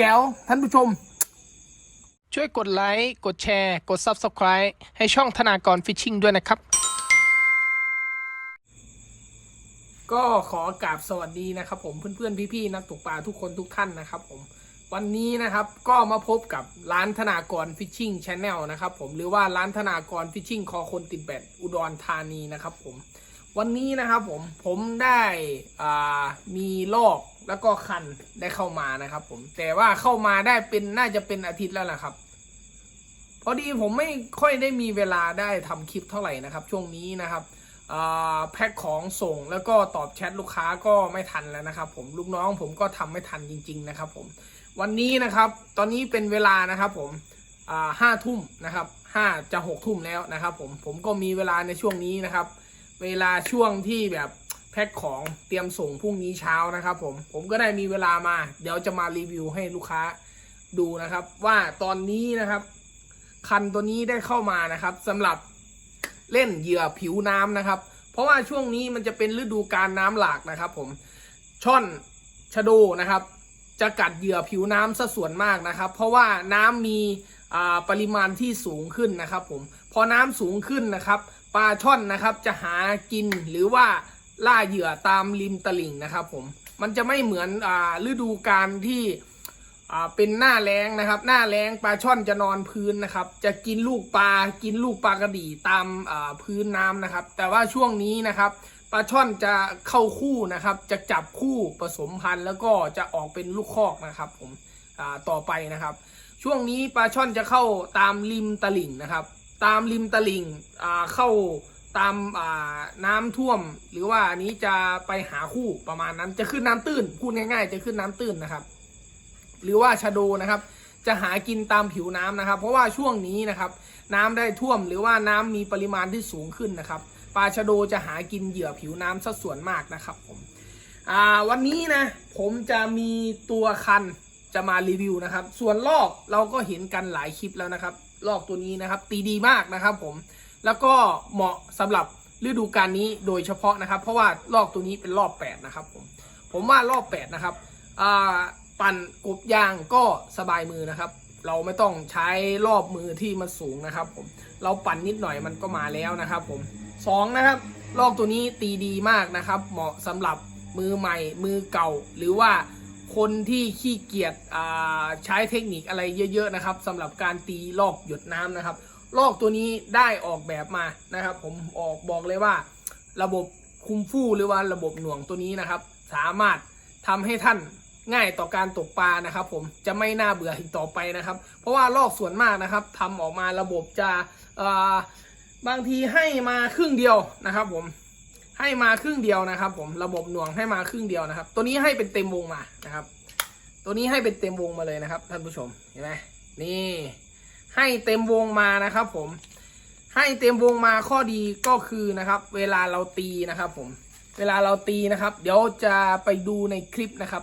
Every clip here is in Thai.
แก้ว ท่านผู้ชม ช่วยกดไลค์ กดแชร์ กด Subscribe ให้ช่องธนากรฟิชชิงด้วยนะครับ ก็ขอกราบสวัสดีนะครับ ผมเพื่อนๆพี่ๆนักตกปลาทุกคนทุกท่านนะครับผมวันนี้นะครับก็มาพบกับร้านธนากรฟิชชิงชาแนลนะครับผมหรือว่าร้านธนากรฟิชชิงคอคนติดแบดอุดรธานีนะครับผมวันนี้นะครับผมผมได้อ่ามีลอก แล้วก็คันได้เข้ามานะครับ ผมแต่ว่าเข้ามาได้เป็นน่าจะเป็นอาทิตย์แล้วล่ะครับ พอดีผมไม่ค่อยได้มีเวลาได้ทำคลิปเท่าไหร่นะครับ ช่วงนี้นะครับแพ็คของส่งแล้วก็ตอบแชทลูกค้าก็ไม่ทันแล้วนะครับ ผมลูกน้องผมก็ทำไม่ทันจริง ๆ นะครับ ผมวันนี้นะครับ ตอนนี้เป็นเวลานะครับ ผมห้าทุ่มนะครับห้าจะหกทุ่มแล้วนะครับ ผมผมก็มีเวลาในช่วงนี้นะครับ เวลาช่วงที่แบบ แพ็คของเตรียมส่งพรุ่งนี้เช้านะครับ ผมผมก็ได้มีเวลามา เดี๋ยวจะมารีวิวให้ลูกค้าดูนะครับ ว่าตอนนี้นะครับ คันตัวนี้ได้เข้ามานะครับสำหรับเล่นเหยื่อผิวน้ำนะครับ เพราะว่าช่วงนี้มันจะเป็นฤดูการน้ำหลากนะครับ ผมช่อนชะโดนะครับ จะกัดเหยื่อผิวน้ำซะส่วนมากนะครับ เพราะว่าน้ำมีปริมาณที่สูงขึ้นนะครับ ผมพอน้ำสูงขึ้นนะครับปลาช่อนนะครับจะหากินหรือว่า ล่าเหยื่อตามริมตลิ่งนะครับผมมันจะไม่เหมือนอ่าฤดูการที่อ่าเป็นหน้าแรงนะครับ หน้าแรงปลาช่อนจะนอนพื้นนะครับ จะกินลูกปลากินลูกปลากระดี่ตามอ่าพื้นน้ำนะครับ แต่ว่าช่วงนี้นะครับปลาช่อนจะเข้าคู่นะครับ จะจับคู่ผสมพันธุ์ แล้วก็จะออกเป็นลูกคอกนะครับ ผมอ่าต่อไปนะครับ ช่วงนี้ปลาช่อนจะเข้าตามริมตลิ่งนะครับ ตามริมตลิ่งอ่าเข้า ตามน้ำท่วม หรือว่าอันนี้จะไปหาคู่ประมาณนั้น จะขึ้นน้ำตื้นพูดง่าย ๆ จะขึ้นน้ำตื้นนะครับ หรือว่าชะโดนะครับ จะหากินตามผิวน้ำนะครับ เพราะว่าช่วงนี้นะครับ น้ำได้ท่วมหรือว่าน้ำมีปริมาณที่สูงขึ้นนะครับปลาชะโดจะหากินเหยื่อผิวน้ำสัดส่วนมากนะครับผมวันนี้นะผมจะมีตัวคันจะมารีวิวนะครับ ส่วนลอกเราก็เห็นกันหลายคลิปแล้วนะครับ ลอกตัวนี้นะครับ ตีดีมากนะครับผม แล้วก็เหมาะสำหรับฤดูกาลนี้โดยเฉพาะนะครับ เพราะว่าลอกตัวนี้เป็นรอบแปดนะครับผมผมว่ารอบแปดนะครับปั่นกบยางก็สบายมือนะครับ เราไม่ต้องใช้รอบมือที่มันสูงนะครับผมเราปั่นนิดหน่อยมันก็มาแล้วนะครับผมสองนะครับลอกตัวนี้ตีดีมากนะครับ เหมาะสำหรับมือใหม่มือเก่า หรือว่าคนที่ขี้เกียจใช้เทคนิคอะไรเยอะ ๆ นะครับสำหรับการตีลอกหยดน้ำนะครับ ลอกตัวนี้ได้ออกแบบมานะครับ ผมออกบอกเลยว่า ระบบคุมฟู่หรือว่าระบบหน่วงตัวนี้นะครับ สามารถทำให้ท่านง่ายต่อการตกปลานะครับ ผมจะไม่น่าเบื่ออีกต่อไปนะครับ เพราะว่าลอกส่วนมากนะครับทำออกมาระบบจะเอ่อบางทีให้มาครึ่งเดียวนะครับ ผมให้มาครึ่งเดียวนะครับ ผมระบบหน่วงให้มาครึ่งเดียวนะครับ ตัวนี้ให้เป็นเต็มวงมานะครับ ตัวนี้ให้เป็นเต็มวงมาเลยนะครับ ท่านผู้ชมเห็นไหมนี่ ให้เต็มวงมานะครับ ผม ให้เต็มวงมาข้อดีก็คือนะครับ เวลาเราตีนะครับ ผม เวลาเราตีนะครับ เดี๋ยวจะไปดูในคลิปนะครับ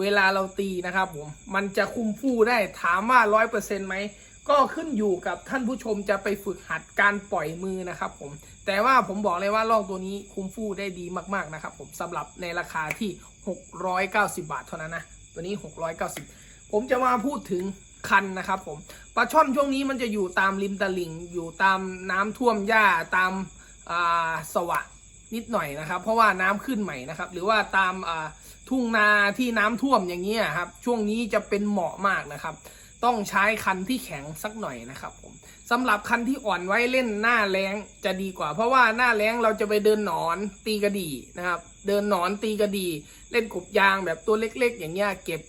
เวลาเราตีนะครับ ผม มันจะคุมฟู่ได้ถามว่าร้อยเปอร์เซ็นต์ไหมก็ขึ้นอยู่กับท่านผู้ชมจะไปฝึกหัดการปล่อยมือนะครับ ผม แต่ว่าผมบอกเลยว่าลอกตัวนี้คุมฟู่ได้ดีมากๆนะครับ ผมสำหรับในราคาที่ 690 บาทเท่านั้นนะ ตัวนี้ 690 ผมจะมาพูดถึง คันนะครับผมปลาช่อนช่วงนี้มันจะอยู่ตามริมตลิ่งอยู่ตามน้ำท่วมหญ้าตามอ่าสวะนิดหน่อยนะครับ เพราะว่าน้ำขึ้นใหม่นะครับ หรือว่าตามอ่าทุ่งนาที่น้ำท่วมอย่างนี้ยครับ ช่วงนี้จะเป็นเหมาะมากนะครับ ต้องใช้คันที่แข็งสักหน่อยนะครับผมสำหรับคันที่อ่อนไว้เล่นหน้าแรงจะดีกว่า เพราะว่าหน้าแรงเราจะไปเดินหนอนตีกระดีนะครับ เดินหนอนตีกระดี เล่นกบยางแบบตัวเล็ก ๆ อย่างเงี้ยเก็บ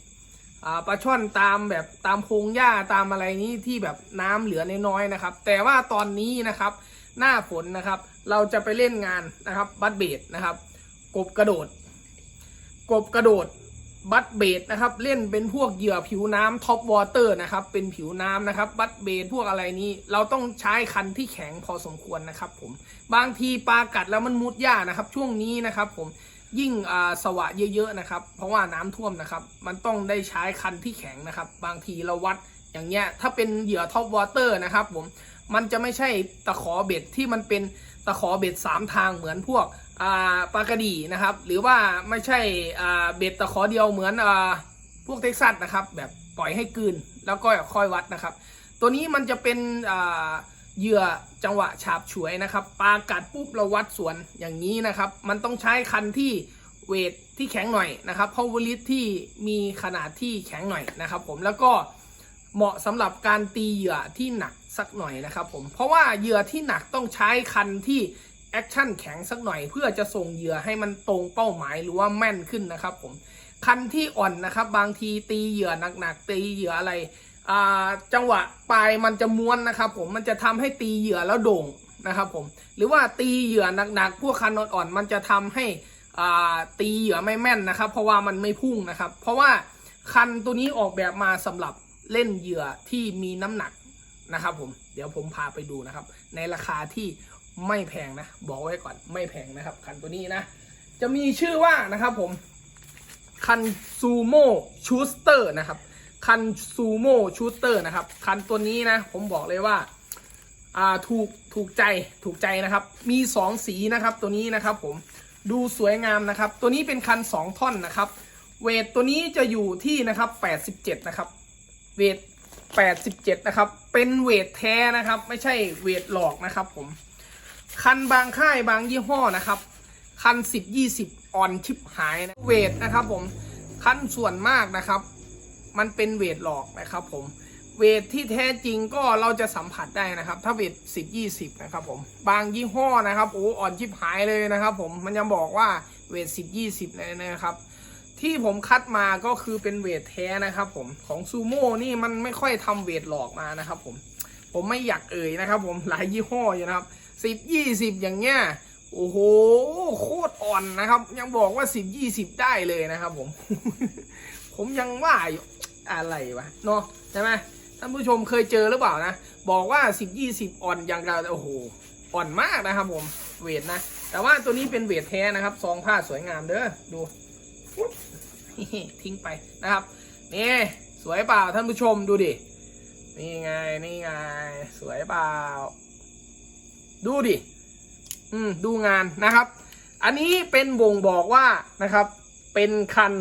ปลาช่อนตามแบบตามโพรงหญ้าตามอะไรนี้ที่แบบน้ำเหลือน้อยๆนะครับ แต่ว่าตอนนี้นะครับ หน้าฝนนะครับ เราจะไปเล่นงานนะครับบัตเบดนะครับ กบกระโดด กบกระโดดบัตเบดนะครับ เล่นเป็นพวกเหยื่อผิวน้ำท็อปวอเตอร์นะครับ เป็นผิวน้ำนะครับ บัตเบดพวกอะไรนี้ เราต้องใช้คันที่แข็งพอสมควรนะครับ ผมบางทีปลากัดแล้วมันมุดหญ้านะครับ ช่วงนี้นะครับ ผม ยิ่งสวะเยอะๆนะครับ เพราะว่าน้ำท่วมนะครับ มันต้องได้ใช้คันที่แข็งนะครับ บางทีเราวัดอย่างเงี้ย ถ้าเป็นเหยื่อท็อปวอเตอร์นะครับผม มันจะไม่ใช่ตะขอเบ็ดที่มันเป็นตะขอเบ็ดสามทางเหมือนพวกปลากระดีนะครับ หรือว่าไม่ใช่เบ็ดตะขอเดียวเหมือนอพวกเท็กซัสนะครับ แบบปล่อยให้กลืนแล้วก็ค่อยวัดนะครับ ตัวนี้มันจะเป็นอ่า เหยื่อจังหวะฉาบฉวยนะครับปากัดปุ๊บเราวัดสวนอย่างนี้นะครับ มันต้องใช้คันที่เวทที่แข็งหน่อยนะครับเพราะวลิตที่มีขนาดที่แข็งหน่อยนะครับผมแล้วก็เหมาะสำหรับการตีเหยื่อที่หนักสักหน่อยนะครับผมเพราะว่าเหยื่อที่หนักต้องใช้คันที่แอคชั่นแข็งสักหน่อย เพื่อจะส่งเหยื่อให้มันตรงเป้าหมายหรือว่าแม่นขึ้นนะครับผมคันที่อ่อนนะครับบางทีตีเหยื่อหนักๆตีเหยื่ออะไร จังหวะปลายมันจะม้วนนะครับผมมันจะทำให้ตีเหยื่อแล้วโด่งนะครับผมหรือว่าตีเหยื่อหนักๆพวกคันอ่อนๆมันจะทำให้ตีเหยื่อไม่แม่นนะครับ เพราะว่ามันไม่พุ่งนะครับ เพราะว่าคันตัวนี้ออกแบบมาสำหรับเล่นเหยื่อที่มีน้ำหนักนะครับผมเดี๋ยวผมพาไปดูนะครับ ในราคาที่ไม่แพงนะ บอกไว้ก่อนไม่แพงนะครับ คันตัวนี้นะ จะมีชื่อว่านะครับผมคันซูโม่ชูสเตอร์นะครับ คันซูโม่ชูเตอร์นะครับ คันตัวนี้นะ ผมบอกเลยว่าอ่าถูกถูกใจถูกใจนะครับ มีสองสีนะครับตัวนี้นะครับผมดูสวยงามนะครับ ตัวนี้เป็นคันสองท่อนนะครับ เวทตัวนี้จะอยู่ที่นะครับแปดสิบเจ็ดนะครับเวทแปดสิบเจ็ดนะครับ เป็นเวทแท้นะครับ ไม่ใช่เวทหลอกนะครับผม คันบางค่ายบางยี่ห้อนะครับ คันสิบยี่สิบออนชิปหายนะ เวทนะครับผม คันส่วนมากนะครับ มันเป็นเวทหลอกนะครับผมเวทที่แท้จริงก็เราจะสัมผัสได้นะครับ ถ้าเวทสิบยี่สิบนะครับผมบางยี่ห้อนะครับโอ้อ่อนชิบหายเลยนะครับ ผมมันยังบอกว่าเวทสิบยี่สิบเลยนะครับ ที่ผมคัดมาก็คือเป็นเวทแท้นะครับ ผมของซูโม่นี่มันไม่ค่อยทำเวทหลอกมานะครับ ผมผมไม่อยากเอ่ยนะครับ ผมหลายยี่ห้ออยู่นะครับสิบยี่สิบอย่างเงี้ยโอ้โหโคตรอ่อนนะครับ ยังบอกว่าสิบยี่สิบได้เลยนะครับ ผม ผมยังว่าอยู่ อะไรวะเนาะใช่ไหมท่านผู้ชมเคยเจอหรือเปล่านะ บอกว่าสิบยี่สิบอ่อนอย่างเราโอ้โหอ่อนมากนะครับผมเวทนะ แต่ว่าตัวนี้เป็นเวทแท้นะครับซองผ้าสวยงามเด้อดูทิ้งไปนะครับนี่สวยเปล่าท่านผู้ชมดูดินี่ไงนี่ไงสวยเปล่า ดูดิอืมดูงานนะครับ อันนี้เป็นบ่งบอกว่านะครับ เป็นคัน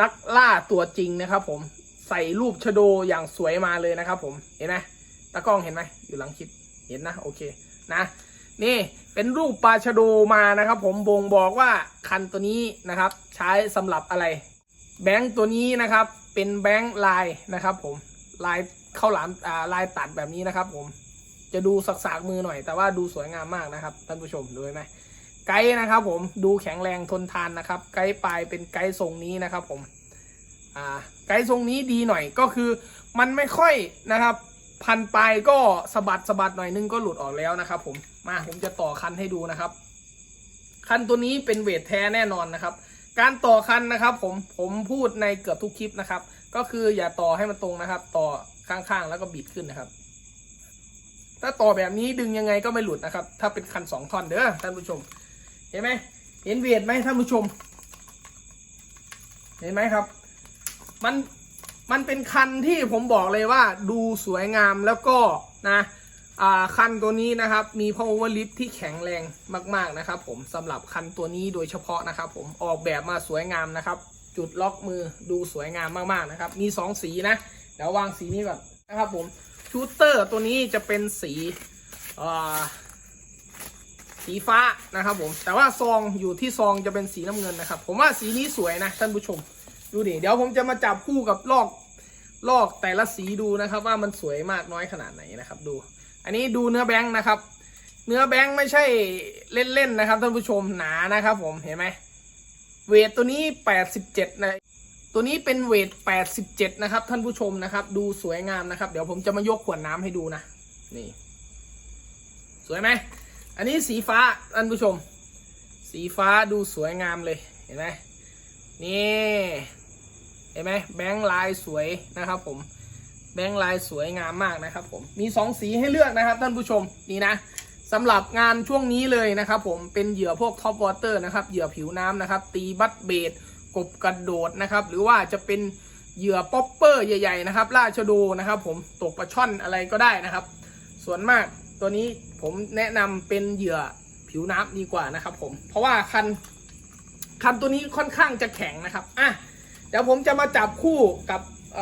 นักล่าตัวจริงนะครับ ผม ใส่รูปชโดอย่างสวยมาเลยนะครับผมเห็นไหมตากล้องเห็นไหมอยู่หลังคลิปเห็นนะโอเคนะนี่เป็นรูปปลาชโดมานะครับ ผมบ่งบอกว่าคันตัวนี้นะครับ ใช้สำหรับอะไร แบงค์ตัวนี้นะครับ เป็นแบงค์ลายนะครับ ผมลายข้าวหลามอ่าลายตัดแบบนี้นะครับ ผมจะดูสักสากๆมือหน่อย แต่ว่าดูสวยงามมากนะครับท่านผู้ชมดูไหมไกด์นะครับ ผมดูแข็งแรงทนทานนะครับ ไกด์ปลายเป็นไกด์ทรงนี้นะครับ ผม ไกด์ทรงนี้ดีหน่อยก็คือมันไม่ค่อยนะครับ พันปลายก็สะบัดสะบัดหน่อยนึงก็หลุดออกแล้วนะครับ ผมมาผมจะต่อคันให้ดูนะครับ คันตัวนี้เป็นเวทแท้แน่นอนนะครับ การต่อคันนะครับ ผมผมพูดในเกือบทุกคลิปนะครับ ก็คืออย่าต่อให้มันตรงนะครับ ต่อข้างๆแล้วก็บิดขึ้นนะครับ ถ้าต่อแบบนี้ดึงยังไงก็ไม่หลุดนะครับ ถ้าเป็นคันสองท่อนเด้อท่านผู้ชม เห็นไหมเห็นเวทไหมท่านผู้ชม เห็นไหมครับ มันมันเป็นคันที่ผมบอกเลยว่าดูสวยงามแล้วก็นะคันตัวนี้นะครับมี power lift ที่แข็งแรงมากๆนะครับ ผมสำหรับคันตัวนี้โดยเฉพาะนะครับ ผมออกแบบมาสวยงามนะครับ จุดล็อกมือดูสวยงามมากๆนะครับ มีสองสีนะเดี๋ยววางสีนี้ก่อนนะครับผมชูเตอร์ตัวนี้จะเป็นสีสีฟ้านะครับผมแต่ว่าซองอยู่ที่ซองจะเป็นสีน้ำเงินนะครับ ผมว่าสีนี้สวยนะท่านผู้ชม ดูดิเดี๋ยวผมจะมาจับคู่กับลอกลอกแต่ละสีดูนะครับ ว่ามันสวยมากน้อยขนาดไหนนะครับ ดู อันนี้ดูเนื้อแบงค์นะครับ เนื้อแบงค์ไม่ใช่เล่นๆนะครับท่านผู้ชมหนานะครับ ผมเห็นไหมเวทตัวนี้ 87นะตัวนี้เป็นเวท 87 นะครับ ท่านผู้ชมนะครับ ดูสวยงามนะครับ เดี๋ยวผมจะมายกขวดน้ำให้ดูนะนี่ สวยไหมอันนี้สีฟ้าท่านผู้ชม สีฟ้าดูสวยงามเลยเห็นไหมนี่ ห็นไหมแบงค์ลายสวยนะครับผมแบงค์ลายสวยงามมากนะครับผมมีสองสีให้เลือกนะครับท่านผู้ชมนี่นะสำหรับงานช่วงนี้เลยนะครับผมเป็นเหยื่อพวกท็อปวอเตอร์นะครับเหยื่อผิวน้ำนะครับ ตีบัตเบดกบกระโดดนะครับ หรือว่าจะเป็นเหยื่อป๊อปเปอร์ใหญ่ๆนะครับล่าชโดนะครับ ผมตกปลาช่อนอะไรก็ได้นะครับ ส่วนมากตัวนี้ผมแนะนำเป็นเหยื่อผิวน้ำดีกว่านะครับ ผม เพราะว่าคันคันตัวนี้ค่อนข้างจะแข็งนะครับอะ เดี๋ยวผมจะมาจับคู่กับอ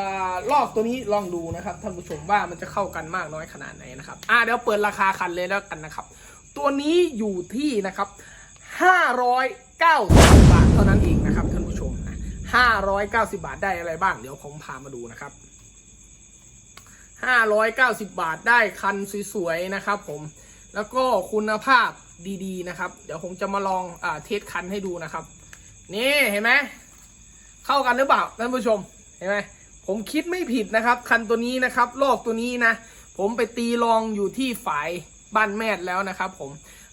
ลอกตัวนี้ลองดูนะครับท่านผู้ชมว่ามันจะเข้ากันมากน้อยขนาดไหนนะครับอ่าเดี๋ยวเปิดราคาคันเลยแล้วกันนะครับ ตัวนี้อยู่ที่นะครับ590บาทเท่านั้นเองนะครับท่านผู้ชมนะ590 บาทได้อะไรบ้าง เดี๋ยวผมพามาดูนะครับ590 บาทได้คันสวยๆนะครับ ผมแล้วก็คุณภาพดีๆนะครับ เดี๋ยวผมจะมาลองอเทสคันให้ดูนะครับ นี่เห็นไหม เข้ากันหรือเปล่าท่านผู้ชมเห็นไหมผมคิดไม่ผิดนะครับ คันตัวนี้นะครับลอกตัวนี้นะ ผมไปตีลองอยู่ที่ฝ่ายบ้านแม่แล้วนะครับ ผม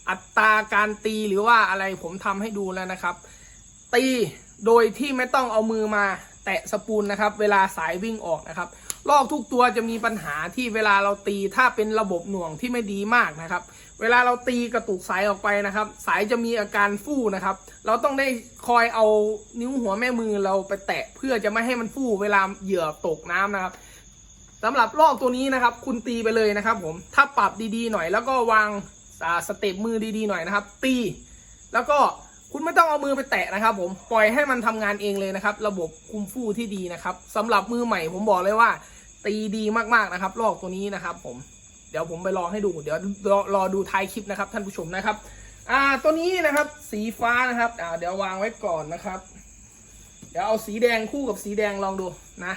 อัตราการตีหรือว่าอะไรผมทำให้ดูแล้วนะครับ ตีโดยที่ไม่ต้องเอามือมาแตะสปูลนะครับ เวลาสายวิ่งออกนะครับลอกทุกตัวจะมีปัญหาที่เวลาเราตีถ้าเป็นระบบหน่วงที่ไม่ดีมากนะครับ เวลาเราตีกระตุกสายออกไปนะครับ สายจะมีอาการฟู่นะครับ เราต้องได้คอยเอานิ้วหัวแม่มือเราไปแตะเพื่อจะไม่ให้มันฟู่เวลาเหยื่อตกน้ำนะครับสำหรับลอกตัวนี้นะครับ คุณตีไปเลยนะครับ ผมถ้าปรับดีๆหน่อย แล้วก็วางสเต็ปมือดีๆหน่อยนะครับ ตี แล้วก็คุณไม่ต้องเอามือไปแตะนะครับ ผมปล่อยให้มันทำงานเองเลยนะครับ ระบบคุมฟู่ที่ดีนะครับสำหรับมือใหม่ผมบอกเลยว่า ตีดีมากๆนะครับลอกตัวนี้นะครับ ผม เดี๋ยวผมไปลองให้ดู เดี๋ยวรอรอดูท้ายคลิปนะครับ ท่านผู้ชมนะครับ อ่าตัวนี้นะครับ สีฟ้านะครับ อ่าเดี๋ยววางไว้ก่อนนะครับ เดี๋ยวเอาสีแดงคู่กับสีแดงลองดูนะ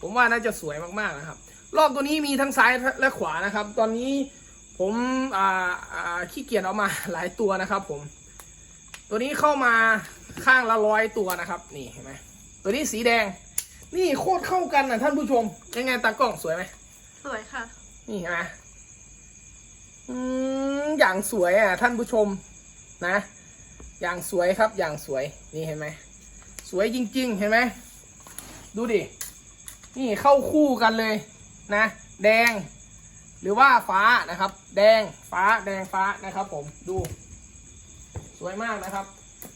ผมว่าน่าจะสวยมากๆนะครับ รอบตัวนี้มีทั้งซ้ายและขวานะครับ ตอนนี้ผมอ่าอ่าขี้เกียจเอามาหลายตัวนะครับ ผม ตัวนี้เข้ามาข้างละร้อยตัวนะครับ นี่เห็นไหมตัวนี้สีแดง นี่โคตรเข้ากันนะท่านผู้ชม ยังไงตากล้องสวยไหมสวยค่ะ นี่เห็นไหม อืมอย่างสวยอะ ท่านผู้ชมนะ อย่างสวยครับอย่างสวยนี่เห็นไหมสวยจริง ๆ เห็นไหมดูดิ นี่เข้าคู่กันเลยนะ แดง หรือว่าฟ้านะครับ แดงฟ้าแดงฟ้านะครับ ผมดู สวยมากนะครับ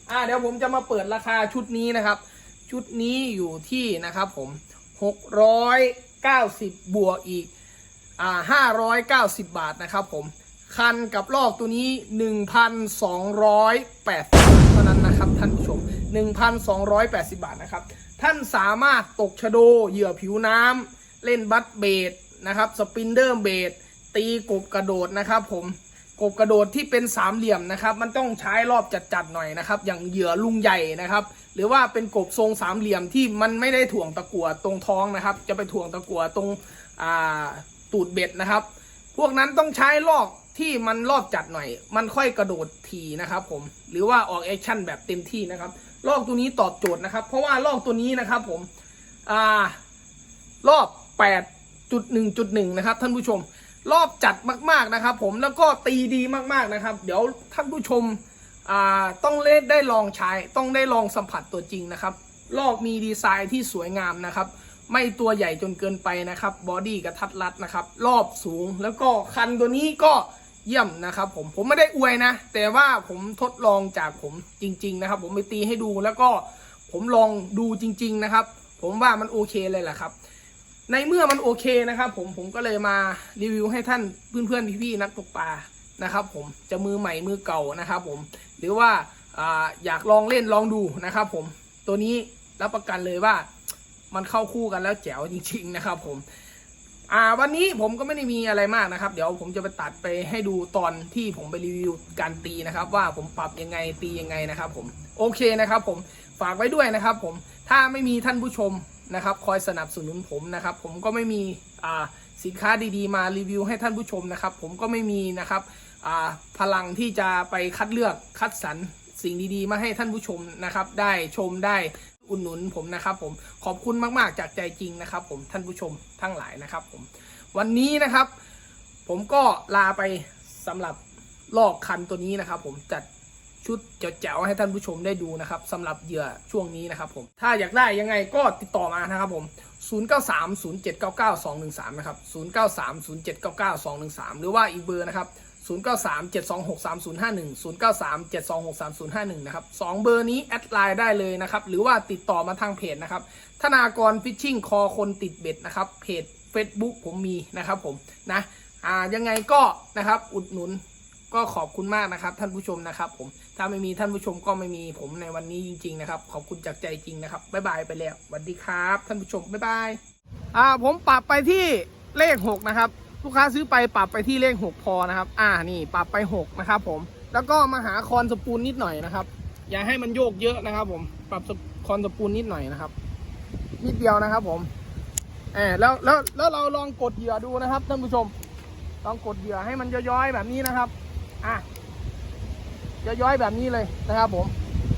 อ่าเดี๋ยวผมจะมาเปิดราคาชุดนี้นะครับ ชุดนี้อยู่ที่นะครับ ผม690บวกอีกอ่า590บาทนะครับ ผม คันกับลอกตัวนี้ 1,280บาทเท่านั้นนะครับท่านผู้ชม 1,280 บาทนะครับ ท่านสามารถตกชะโดเหยื่อผิวน้ำเล่นบัตเบดนะครับสปินเดอร์เบดตีกบกระโดดนะครับผมกบกระโดดที่เป็นสามเหลี่ยมนะครับมันต้องใช้รอบจัดๆหน่อยนะครับอย่างเหยื่อลุงใหญ่นะครับหรือว่าเป็นกบทรงสามเหลี่ยมที่มันไม่ได้ถ่วงตะกั่วตรงท้องนะครับ จะไปถ่วงตะกั่วตรงตูดเบ็ดนะครับ พวกนั้นต้องใช้ลอก ที่มันรอบจัดหน่อย มันค่อยกระโดดทีนะครับผมหรือว่าออกแอคชั่นแบบเต็มที่นะครับลอกตัวนี้ตอบโจทย์นะครับ เพราะว่าลอกตัวนี้นะครับผมอ่ารอบ 8.1.1 นะครับ ท่านผู้ชม รอบจัดมากๆนะครับ ผมแล้วก็ตีดีมากๆนะครับ เดี๋ยวท่านผู้ชมอ่าต้องเล่นได้ลองใช้ต้องได้ลองสัมผัสตัวจริงนะครับลอกมีดีไซน์ที่สวยงามนะครับ ไม่ตัวใหญ่จนเกินไปนะครับบอดี้กระทัดรัดนะครับ รอบสูงแล้วก็คันตัวนี้ก็ เยี่ยมนะครับผมผมไม่ได้อวยนะ แต่ว่าผมทดลองจากผมจริง ๆ นะครับ ผมไปตีให้ดูแล้วก็ผมลองดูจริง ๆ นะครับ ผมว่ามันโอเคเลยแหละครับ ในเมื่อมันโอเคนะครับ ผมผมก็เลยมารีวิวให้ท่านเพื่อนๆพี่ๆนักตกปลานะครับ ผมจะมือใหม่มือเก่านะครับ ผมหรือว่าออยากลองเล่นลองดูนะครับ ผมตัวนี้รับประกันเลยว่ามันเข้าคู่กันแล้วแจ๋วจริง ๆ นะครับ ผม อ่าวันนี้ผมก็ไม่ได้มีอะไรมากนะครับ เดี๋ยวผมจะไปตัดไปให้ดูตอนที่ผมไปรีวิวการตีนะครับ ว่าผมปรับยังไงตียังไงนะครับ ผมโอเคนะครับ ผมฝากไว้ด้วยนะครับ ผมถ้าไม่มีท่านผู้ชมนะครับ คอยสนับสนุนผมนะครับ ผมก็ไม่มีอ่าสินค้าดีๆ มารีวิวให้ท่านผู้ชมนะครับ ผมก็ไม่มีนะครับอ่าพลังที่จะไปคัดเลือกคัดสรรสิ่งดีๆ มาให้ท่านผู้ชมนะครับ ได้ชมได้ อุดหนุนผมนะครับผมขอบคุณมากๆจากใจจริงนะครับ ผมท่านผู้ชมทั้งหลายนะครับ ผม วันนี้นะครับ ผมก็ลาไปสำหรับลอกคันตัวนี้นะครับ ผมจัดชุดแจ๋วๆให้ท่านผู้ชมได้ดูนะครับสำหรับเหยื่อช่วงนี้นะครับ ผมถ้าอยากได้ยังไงก็ติดต่อมานะครับผม 0930799213 นะครับ 0930799213 หรือว่าอีกเบอร์นะครับ 0937263051 0937263051 นะครับสองเบอร์นี้แอดไลน์ได้เลยนะครับ หรือว่าติดต่อมาทางเพจนะครับ ธนากรฟิชชิ่งคอคนติดเบ็ดนะครับ เพจ Facebook ผมมีนะครับผมนะ อ่า ยังไงก็นะครับ อุดหนุนก็ขอบคุณมากนะครับ ท่านผู้ชมนะครับผม ถ้าไม่มีท่านผู้ชมก็ไม่มีผมในวันนี้จริง ๆ นะครับ ขอบคุณจากใจจริงนะครับ บ๊ายบายไปแล้วสวัสดีครับ ท่านผู้ชม บ๊ายบาย อ่า ผมปรับไปที่เลขหกนะครับ ลูกค้าซื้อไปปรับไปที่เลขหกพอนะครับ อ่านี่ปรับไปหกนะครับผม แล้วก็มาหาคอนสปูลนิดหน่อยนะครับ อย่าให้มันโยกเยอะนะครับ ผม ปรับคอนสปูลนิดหน่อยนะครับ นิดเดียวนะครับ ผมเออแล้วแล้วแล้วเราลองกดเหยื่อดูนะครับท่านผู้ชม ลองกดเหยื่อให้มันย้อยๆแบบนี้นะครับ อะย้อยๆแบบนี้เลยนะครับ ผม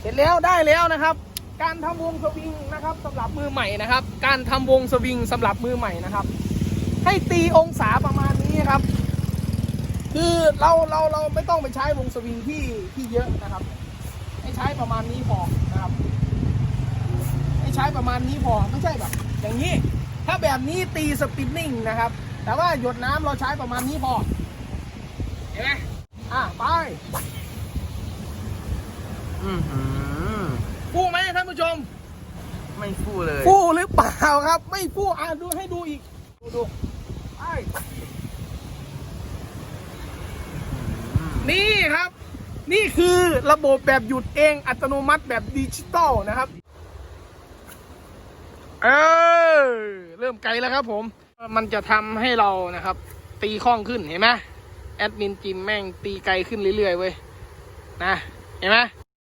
เสร็จแล้วได้แล้วนะครับ การทำวงสวิงนะครับสำหรับมือใหม่นะครับ การทำวงสวิงสำหรับมือใหม่นะครับ ให้ตีองศาประมาณนี้ครับ คือเราเราเราไม่ต้องไปใช้วงสวิงที่ที่เยอะนะครับ ให้ใช้ประมาณนี้พอนะครับ ให้ใช้ประมาณนี้พอไม่ใช่แบบ อย่างนี้ ถ้าแบบนี้ตีสปินนิ่งนะครับ แต่ว่าหยดน้ำเราใช้ประมาณนี้พอเห็นไหมอะไปอือหือฟูไหมท่านผู้ชม ไม่ฟู่เลย ฟูหรือเปล่าครับ ไม่ฟูอะดูให้ดูอีก ดูดูไปอืม นี่ครับ นี่คือระบบแบบหยุดเองอัตโนมัติแบบดิจิตอลนะครับ เออเริ่มไกลแล้วครับผม มันจะทำให้เรานะครับ ตีคล่องขึ้นเห็นไหมแอดมินจิมแม่งตีไกลขึ้นเรื่อยๆเว้ยนะ เห็นไหม